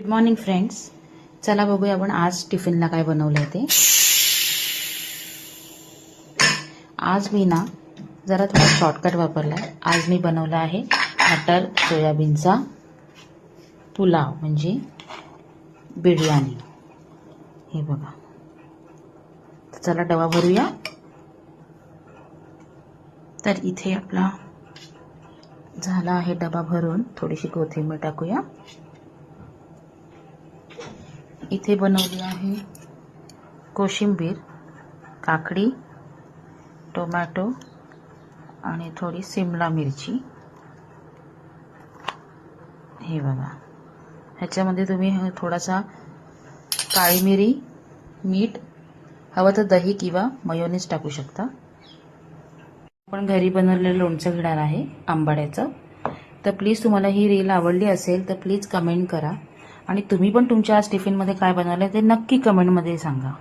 Good morning friends चला बघूया आपण आज टिफिनला काय बनवलं आहे ते. आज मी ना जरा थोडा शॉर्टकट वापरला आहे आज मी बनवला आहे मटर सोयाबीनचा पुलाव म्हणजे बिर्याणी. हे बघा. चला डबा भरूया. तर इथे आपला झाला आहे डबा भरून. थोडीशी कोथिंबीर टाकूया. इथे बनवली आहे कोशिंबीर काकडी टोमॅटो आणि थोडी सिमला मिरची. हे बघा. ह्याच्यामध्ये तुम्ही थोडासा काळी मिरी मीठ हवं तर दही किंवा मयोनीज टाकू शकता. आपण घरी बनवलेलं लोणचं घेणार आहे आंबाड्याचं. तर प्लीज तुम्हाला ही रील आवडली असेल तर प्लीज कमेंट करा. आणि तुम्ही पण तुमच्या आज टिफिनमध्ये काय बनवलं ते नक्की कमेंटमध्ये सांगा.